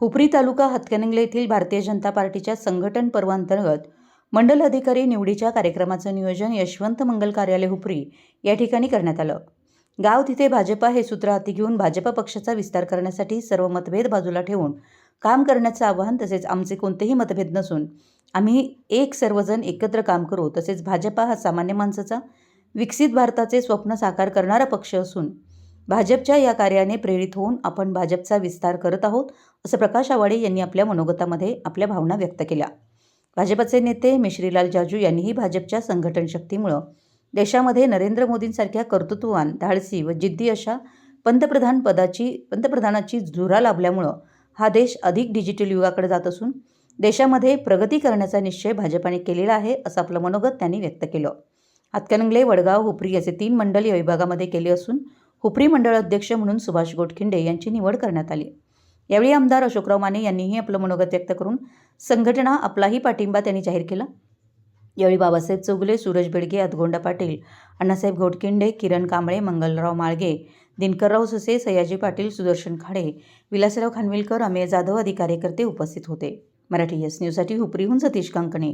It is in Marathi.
हुपरी तालुका हातकणंगले येथील भारतीय जनता पार्टीच्या संघटन पर्वांतर्गत मंडल अधिकारी निवडीच्या कार्यक्रमाचं नियोजन यशवंत मंगल कार्यालय हुपरी या ठिकाणी करण्यात आलं. गाव तिथे भाजपा हे सूत्र हाती घेऊन भाजपा पक्षाचा विस्तार करण्यासाठी सर्व मतभेद बाजूला ठेवून काम करण्याचं आवाहन तसेच आमचे कोणतेही मतभेद नसून आम्ही एक सर्वजण एकत्र काम करू तसेच भाजपा हा सामान्य माणसाचा विकसित भारताचे स्वप्न साकार करणारा पक्ष असून भाजपच्या या कार्याने प्रेरित होऊन आपण भाजपचा विस्तार करत आहोत असं प्रकाश आवाडे यांनी आपल्या मनोगतामध्ये आपल्या भावना व्यक्त केल्या. भाजपचे नेते मिश्रीलाल जाजू यांनीही भाजपच्या संघटन शक्तीमुळं देशामध्ये नरेंद्र मोदींसारख्या कर्तृत्ववान धाडसी व जिद्दी अशा पंतप्रधान पदाची पंतप्रधानाची झुरा लाभल्यामुळं हा देश अधिक डिजिटल युगाकडे जात असून देशामध्ये प्रगती करण्याचा निश्चय भाजपाने केलेला आहे असं आपलं मनोगत त्यांनी व्यक्त केलं. हातकणंगले वडगाव हुपरी असे तीन मंडल या विभागामध्ये केले असून हुपरी मंडळ अध्यक्ष म्हणून सुभाष गोटखिंडे यांची निवड करण्यात आली. यावेळी आमदार अशोकराव माने यांनीही आपलं मनोगत व्यक्त करून संघटना आपलाही पाठिंबा त्यांनी जाहीर केला. यावेळी बाबासाहेब चौगुले सूरज बेडगे अदगोंडा पाटील अण्णासाहेब घोटकिंडे किरण कांबळे मंगलराव माळगे दिनकरराव ससे सयाजी पाटील सुदर्शन खाडे विलासराव खानविलकर अमेय जाधव आदी कार्यकर्ते उपस्थित होते. मराठी एस न्यूजसाठी हुपरीहून सतीश कांकणे.